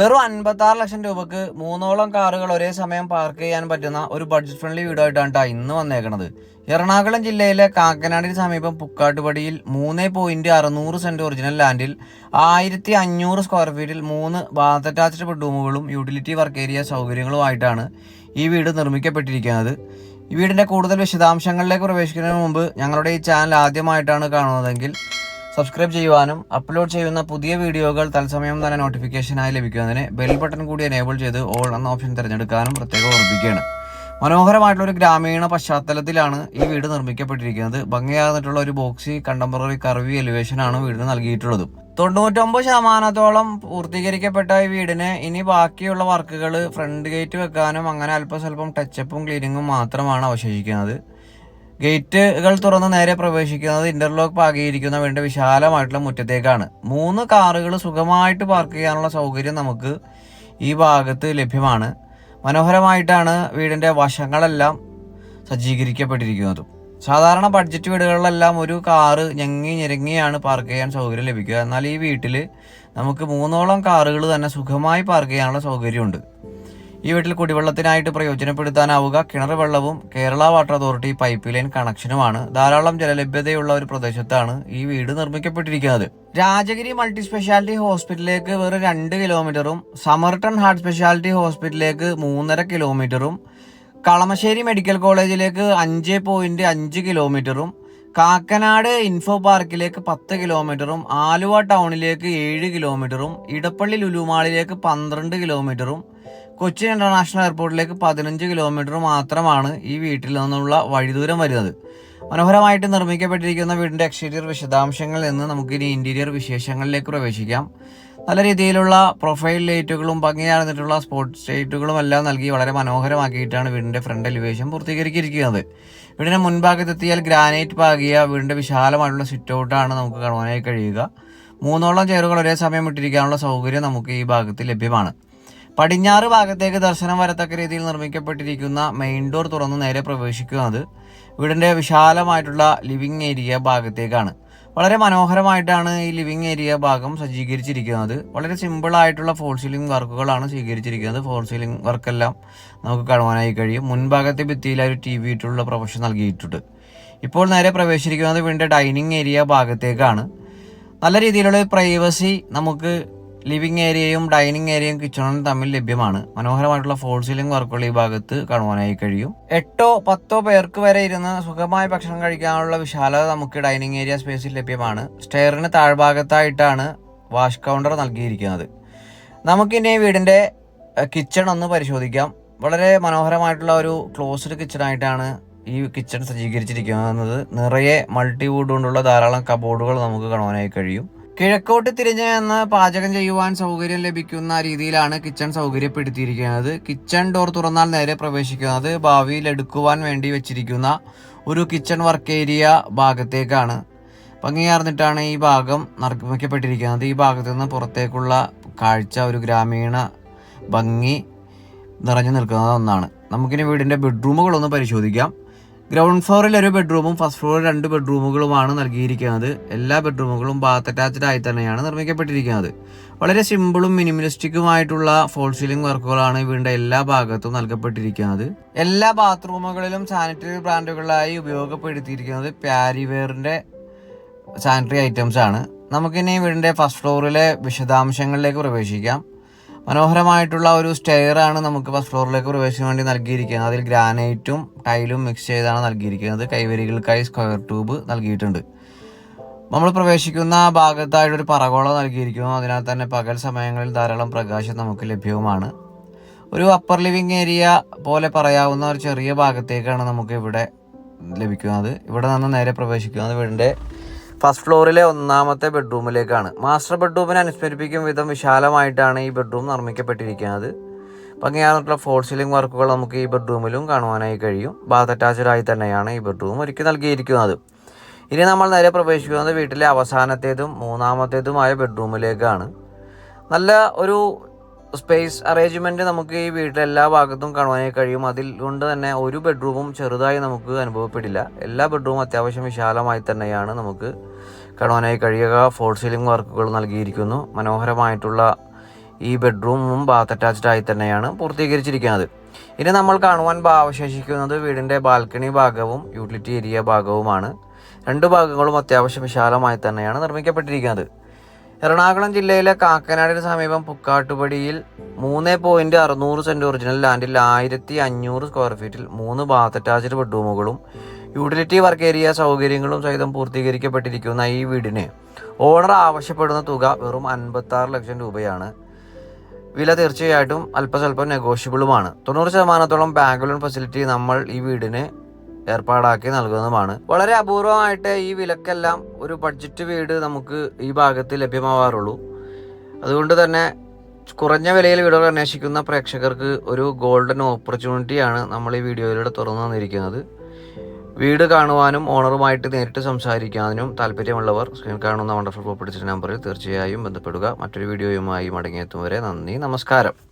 വെറും അൻപത്താറ് ലക്ഷം രൂപക്ക് മൂന്നോളം കാറുകൾ ഒരേ സമയം പാർക്ക് ചെയ്യാൻ പറ്റുന്ന ഒരു ബഡ്ജറ്റ് ഫ്രണ്ട്ലി വീടായിട്ടാണ് ട്ടാ ഇന്ന് വന്നേക്കുന്നത് എറണാകുളം ജില്ലയിലെ കാക്കനാടിന് സമീപം പുക്കാട്ടുപടിയിൽ മൂന്ന് പോയിന്റ് അറുന്നൂറ് സെന്റ് ഒറിജിനൽ ലാൻഡിൽ ആയിരത്തി അഞ്ഞൂറ് സ്ക്വയർ ഫീറ്റിൽ മൂന്ന് ബാത്ത് അറ്റാച്ച്ഡ് ബെഡ്റൂമുകളും യൂട്ടിലിറ്റി വർക്ക് ഏരിയ സൗകര്യങ്ങളുമായിട്ടാണ് ഈ വീട് നിർമ്മിക്കപ്പെട്ടിരിക്കുന്നത്. ഈ വീടിന്റെ കൂടുതൽ വിശദാംശങ്ങളിലേക്ക് പ്രവേശിക്കുന്നതിന് മുമ്പ് ഞങ്ങളുടെ ഈ ചാനൽ ആദ്യമായിട്ടാണ് കാണുന്നതെങ്കിൽ സബ്സ്ക്രൈബ് ചെയ്യുവാനും അപ്ലോഡ് ചെയ്യുന്ന പുതിയ വീഡിയോകൾ തത്സമയം തന്നെ നോട്ടിഫിക്കേഷനായി ലഭിക്കുന്നതിന് ബെൽ ബട്ടൺ കൂടി എനേബിൾ ചെയ്ത് ഓൾ എന്ന ഓപ്ഷൻ തിരഞ്ഞെടുക്കാനും പ്രത്യേകം ഓർമ്മിക്കുകയാണ് മനോഹരമായിട്ടുള്ള ഒരു ഗ്രാമീണ പശ്ചാത്തലത്തിലാണ് ഈ വീട് നിർമ്മിക്കപ്പെട്ടിരിക്കുന്നത്. ഭംഗിയാർന്നിട്ടുള്ള ഒരു ബോക്സി കണ്ടംപററി കർവി എലിവേഷനാണ് വീടിന് നൽകിയിട്ടുള്ളത്. തൊണ്ണൂറ്റൊമ്പത് ശതമാനത്തോളം പൂർത്തീകരിക്കപ്പെട്ട ഈ വീടിന് ഇനി ബാക്കിയുള്ള വർക്കുകൾ ഫ്രണ്ട് ഗേറ്റ് വെക്കാനും അങ്ങനെ അല്പസ്വല്പം ടച്ചപ്പും ക്ലീനിങ്ങും മാത്രമാണ് അവശേഷിക്കുന്നത്. ഗേറ്റുകൾ തുറന്ന് നേരെ പ്രവേശിക്കുന്നത് ഇന്റർലോക്ക് പാകിയിരിക്കുന്ന വേണ്ട വിശാലമായിട്ടുള്ള മുറ്റത്തേക്കാണ്. മൂന്ന് കാറുകൾ സുഖമായിട്ട് പാർക്ക് ചെയ്യാനുള്ള സൗകര്യം നമുക്ക് ഈ ഭാഗത്ത് ലഭ്യമാണ്. മനോഹരമായിട്ടാണ് വീടിന്റെ വശങ്ങളെല്ലാം സജ്ജീകരിക്കപ്പെട്ടിരിക്കുന്നത്. സാധാരണ ബഡ്ജറ്റ് വീടുകളിലെല്ലാം ഒരു കാറ് ഞെങ്ങി ഞെരങ്ങിയാണ് പാർക്ക് ചെയ്യാൻ സൗകര്യം ലഭിക്കുക. എന്നാൽ ഈ വീട്ടിൽ നമുക്ക് മൂന്നോളം കാറുകൾ തന്നെ സുഖമായി പാർക്ക് ചെയ്യാനുള്ള സൗകര്യമുണ്ട്. ഈ വീട്ടിൽ കുടിവെള്ളത്തിനായിട്ട് പ്രയോജനപ്പെടുത്താനാവുക. കിണർ വെള്ളവും Kerala water authority pipe line കണക്ഷനുമാണ്. ധാരാളം ജലലഭ്യതയുള്ള ഒരു പ്രദേശത്താണ് ഈ വീട് നിർമ്മിക്കപ്പെട്ടിരിക്കുന്നത്. രാജഗിരി മൾട്ടി സ്പെഷ്യാലിറ്റി ഹോസ്പിറ്റലിലേക്ക് വെറും രണ്ട് കിലോമീറ്ററും സമർട്ടൺ ഹാർട്ട് സ്പെഷ്യാലിറ്റി ഹോസ്പിറ്റലിലേക്ക് മൂന്നര കിലോമീറ്ററും കളമശ്ശേരി മെഡിക്കൽ കോളേജിലേക്ക് അഞ്ച് പോയിന്റ് അഞ്ച് കിലോമീറ്ററും കാക്കനാട് ഇൻഫോ പാർക്കിലേക്ക് പത്ത് കിലോമീറ്ററും ആലുവ ടൗണിലേക്ക് ഏഴ് കിലോമീറ്ററും ഇടപ്പള്ളി ലുലുമാളിലേക്ക് പന്ത്രണ്ട് കിലോമീറ്ററും കൊച്ചി ഇന്റർനാഷണൽ എയർപോർട്ടിലേക്ക് പതിനഞ്ച് കിലോമീറ്റർ മാത്രമാണ് ഈ വീട്ടിൽ നിന്നുള്ള വഴിദൂരം വരുന്നത്. മനോഹരമായിട്ട് നിർമ്മിക്കപ്പെട്ടിരിക്കുന്ന വീടിന്റെ എക്സ്റ്റീരിയർ വിശദാംശങ്ങളിൽ നിന്ന് നമുക്ക് ഇനി ഇന്റീരിയർ വിശേഷങ്ങളിലേക്ക് പ്രവേശിക്കാം. നല്ല രീതിയിലുള്ള പ്രൊഫൈൽ ലൈറ്റുകളും ഭംഗിയാർന്നിട്ടുള്ള സ്പോർട്സ് ലൈറ്റുകളും എല്ലാം നൽകി വളരെ മനോഹരമാക്കിയിട്ടാണ് വീടിന്റെ ഫ്രണ്ട് എലിവേഷൻ പൂർത്തീകരിച്ചിരിക്കുന്നത്. വീടിന്റെ മുൻഭാഗത്തെത്തിയാൽ ഗ്രാനൈറ്റ് പാകിയ വീടിന്റെ വിശാലമായിട്ടുള്ള സിറ്റ് ഔട്ടാണ് നമുക്ക് കാണുവാനായി കഴിയുക. മൂന്നോളം ചെയറുകൾ ഒരേ സമയം ഇട്ടിരിക്കാനുള്ള സൗകര്യം നമുക്ക് ഈ ഭാഗത്ത് ലഭ്യമാണ്. പടിഞ്ഞാറ് ഭാഗത്തേക്ക് ദർശനം വരത്തക്ക രീതിയിൽ നിർമ്മിക്കപ്പെട്ടിരിക്കുന്ന മെയിൻ ഡോർ തുറന്ന് നേരെ പ്രവേശിക്കുന്നത് വീടിന്റെ വിശാലമായിട്ടുള്ള ലിവിങ് ഏരിയ ഭാഗത്തേക്കാണ്. വളരെ മനോഹരമായിട്ടാണ് ഈ ലിവിങ് ഏരിയ ഭാഗം സജ്ജീകരിച്ചിരിക്കുന്നത് വളരെ സിമ്പിൾ ആയിട്ടുള്ള ഫോൾ സീലിംഗ് വർക്കുകളാണ് സ്വീകരിച്ചിരിക്കുന്നത്. ഫോൾ സീലിംഗ് വർക്കെല്ലാം നമുക്ക് കാണുവാനായി കഴിയും. മുൻഭാഗത്തെ ഭിത്തിയിൽ ഒരു ടി വി ഇട്ടുള്ള പ്രൊഫഷൻ നൽകിയിട്ടുണ്ട്. ഇപ്പോൾ നേരെ പ്രവേശിക്കുന്നത് വീടിന്റെ ഡൈനിങ് ഏരിയ ഭാഗത്തേക്കാണ്. നല്ല രീതിയിലുള്ള പ്രൈവസി നമുക്ക് ലിവിംഗ് ഏരിയയും ഡൈനിങ് ഏരിയയും കിച്ചണും തമ്മിൽ ലഭ്യമാണ്. മനോഹരമായിട്ടുള്ള ഫോൾ സീലിംഗ് വർക്കുകൾ ഈ ഭാഗത്ത് കാണുവാനായി കഴിയും. എട്ടോ പത്തോ പേർക്ക് വരെ ഇരുന്ന് സുഖമായി ഭക്ഷണം കഴിക്കാനുള്ള വിശാലത നമുക്ക് ഡൈനിങ് ഏരിയ സ്പേസിൽ ലഭ്യമാണ്. സ്റ്റെയറിന് താഴ്ഭാഗത്തായിട്ടാണ് വാഷ് കൗണ്ടർ നൽകിയിരിക്കുന്നത്. നമുക്കിനി വീടിന്റെ കിച്ചൺ ഒന്ന് പരിശോധിക്കാം. വളരെ മനോഹരമായിട്ടുള്ള ഒരു ക്ലോസ്ഡ് കിച്ചണായിട്ടാണ് ഈ കിച്ചൺ സജ്ജീകരിച്ചിരിക്കുന്നത്. നിറയെ മൾട്ടി വുഡ് കൊണ്ടുള്ള ധാരാളം കബോർഡുകൾ നമുക്ക് കാണുവാനായി കഴിയും. കിഴക്കോട്ട് തിരിഞ്ഞ് നിന്ന് പാചകം ചെയ്യുവാൻ സൗകര്യം ലഭിക്കുന്ന രീതിയിലാണ് കിച്ചൺ സൗകര്യപ്പെടുത്തിയിരിക്കുന്നത്. കിച്ചൺ ഡോർ തുറന്നാൽ നേരെ പ്രവേശിക്കുന്നത് ഭാവിയിൽ എടുക്കുവാൻ വേണ്ടി വെച്ചിരിക്കുന്ന ഒരു കിച്ചൺ വർക്ക് ഏരിയ ഭാഗത്തേക്കാണ്. ഭംഗിയാർന്നിട്ടാണ് ഈ ഭാഗം നിർമ്മിക്കപ്പെട്ടിരിക്കുന്നത്. ഈ ഭാഗത്ത് നിന്ന് പുറത്തേക്കുള്ള കാഴ്ച ഒരു ഗ്രാമീണ ഭംഗി നിറഞ്ഞു നിൽക്കുന്ന ഒന്നാണ്. നമുക്കിനി വീടിന്റെ ബെഡ്റൂമുകളൊന്ന് പരിശോധിക്കാം. ഗ്രൗണ്ട് ഫ്ലോറിൽ ഒരു ബെഡ്റൂമും ഫസ്റ്റ് ഫ്ലോറിൽ രണ്ട് ബെഡ്റൂമുകളുമാണ് നൽകിയിരിക്കുന്നത്. എല്ലാ ബെഡ്റൂമുകളും ബാത്ത് അറ്റാച്ച്ഡ് ആയി തന്നെയാണ് നിർമ്മിക്കപ്പെട്ടിരിക്കുന്നത്. വളരെ സിമ്പിളും മിനിമലിസ്റ്റിക്കുമായിട്ടുള്ള ഫോൾ സീലിംഗ് വർക്കുകളാണ് വീടിന്റെ എല്ലാ ഭാഗത്തും നൽകപ്പെട്ടിരിക്കുന്നത്. എല്ലാ ബാത്റൂമുകളിലും സാനിറ്ററി ബ്രാൻഡുകളായി ഉപയോഗപ്പെടുത്തിയിരിക്കുന്നത് പാരിവെയറിന്റെ സാനിറ്ററി ഐറ്റംസ് ആണ്. നമുക്കിനി വീടിന്റെ ഫസ്റ്റ് ഫ്ലോറിലെ വിശദാംശങ്ങളിലേക്ക് പ്രവേശിക്കാം. മനോഹരമായിട്ടുള്ള ഒരു സ്റ്റെയർ ആണ് നമുക്ക് ഫസ്റ്റ് ഫ്ലോറിലേക്ക് പ്രവേശിക്കാൻ വേണ്ടി നൽകിയിരിക്കുന്നത്. അതിൽ ഗ്രാനൈറ്റും ടൈലും മിക്സ് ചെയ്താണ് നൽകിയിരിക്കുന്നത്. കൈവരികൾക്കായി സ്ക്വയർ ട്യൂബ് നൽകിയിട്ടുണ്ട്. നമ്മൾ പ്രവേശിക്കുന്ന ഭാഗത്തായിട്ടൊരു പറകോള നൽകിയിരിക്കുന്നു. അതിനാൽ തന്നെ പകൽ സമയങ്ങളിൽ ധാരാളം പ്രകാശം നമുക്ക് ലഭ്യവുമാണ്. ഒരു അപ്പർ ലിവിങ് ഏരിയ പോലെ പറയാവുന്ന ഒരു ചെറിയ ഭാഗത്തേക്കാണ് നമുക്ക് ഇവിടെ ലഭിക്കുന്നത്. ഇവിടെ നിന്ന് നേരെ പ്രവേശിക്കുന്നത് വീടിന്റെ ഫസ്റ്റ് ഫ്ലോറിലെ ഒന്നാമത്തെ ബെഡ്റൂമിലേക്കാണ്. മാസ്റ്റർ ബെഡ്റൂമിനെ അനുസ്മരിപ്പിക്കും വിധം വിശാലമായിട്ടാണ് ഈ ബെഡ്റൂം നിർമ്മിക്കപ്പെട്ടിരിക്കുന്നത്. ഭംഗിയാർന്നിട്ടുള്ള ഫോൾ സീലിംഗ് വർക്കുകൾ നമുക്ക് ഈ ബെഡ്റൂമിലും കാണുവാനായി കഴിയും. ബാത്ത് അറ്റാച്ച്ഡ് ആയി തന്നെയാണ് ഈ ബെഡ്റൂം ഒരുക്കി നൽകിയിരിക്കുന്നത്. ഇനി നമ്മൾ നേരെ പ്രവേശിക്കുന്നത് വീട്ടിലെ അവസാനത്തേതും മൂന്നാമത്തേതുമായ ബെഡ്റൂമിലേക്കാണ്. നല്ല ഒരു സ്പേസ് അറേഞ്ച്മെന്റ് നമുക്ക് ഈ വീട്ടിലെ എല്ലാ ഭാഗത്തും കാണുവാനായി കഴിയും. അതിൽ കൊണ്ട് തന്നെ ഒരു ബെഡ്റൂമും ചെറുതായി നമുക്ക് അനുഭവപ്പെടില്ല. എല്ലാ ബെഡ്റൂമും അത്യാവശ്യം വിശാലമായി തന്നെയാണ് നമുക്ക് കാണുവാനായി കഴിയുക. ഫോൾ സീലിംഗ് വർക്കുകൾ നൽകിയിരിക്കുന്നു. മനോഹരമായിട്ടുള്ള ഈ ബെഡ്റൂമും ബാത്ത് അറ്റാച്ച്ഡ് ആയി തന്നെയാണ് പൂർത്തീകരിച്ചിരിക്കുന്നത്. ഇനി നമ്മൾ കാണുവാൻ അവശേഷിക്കുന്നത് വീടിന്റെ ബാൽക്കണി ഭാഗവും യൂട്ടിലിറ്റി ഏരിയ ഭാഗവുമാണ്. രണ്ട് ഭാഗങ്ങളും അത്യാവശ്യം വിശാലമായി തന്നെയാണ് നിർമ്മിക്കപ്പെട്ടിരിക്കുന്നത്. എറണാകുളം ജില്ലയിലെ കാക്കനാടിന് സമീപം പുക്കാട്ടുപടിയിൽ മൂന്ന് പോയിന്റ് അറുന്നൂറ് സെന്റ് ഒറിജിനൽ ലാൻഡിൽ ആയിരത്തി അഞ്ഞൂറ് സ്ക്വയർ ഫീറ്റിൽ മൂന്ന് ബാത്ത് അറ്റാച്ച്ഡ് ബെഡ്റൂമുകളും യൂട്ടിലിറ്റി വർക്ക് ഏരിയ സൗകര്യങ്ങളും സഹിതം പൂർത്തീകരിക്കപ്പെട്ടിരിക്കുന്ന ഈ വീടിന് ഓണർ ആവശ്യപ്പെടുന്ന തുക വെറും അൻപത്തി ആറ് ലക്ഷം രൂപയാണ്. വില തീർച്ചയായിട്ടും അല്പസ്വല്പം നെഗോഷ്യബിളുമാണ് തൊണ്ണൂറ് ശതമാനത്തോളം ബാങ്ക് ലോൺ ഫെസിലിറ്റി നമ്മൾ ഈ വീടിന് ഏർപ്പാടാക്കി നൽകുന്നതുമാണ്. വളരെ അപൂർവമായിട്ട് ഈ വിലക്കെല്ലാം ഒരു ബഡ്ജറ്റ് വീട് നമുക്ക് ഈ ഭാഗത്ത് ലഭ്യമാവാറുള്ളൂ. അതുകൊണ്ട് തന്നെ കുറഞ്ഞ വിലയിൽ വീടുകൾ അന്വേഷിക്കുന്ന പ്രേക്ഷകർക്ക് ഒരു ഗോൾഡൻ ഓപ്പർച്യൂണിറ്റിയാണ് നമ്മൾ ഈ വീഡിയോയിലൂടെ തുറന്നു തന്നിരിക്കുന്നത്. വീട് കാണുവാനും ഓണറുമായിട്ട് നേരിട്ട് സംസാരിക്കാനും താല്പര്യമുള്ളവർ സ്ക്രീൻ കാണുന്ന വണ്ടർഫുൾ പ്രോപ്പർട്ടീസ് നമ്പറിൽ തീർച്ചയായും ബന്ധപ്പെടുക. മറ്റൊരു വീഡിയോയുമായി മടങ്ങിയെത്തും വരെ നന്ദി നമസ്കാരം.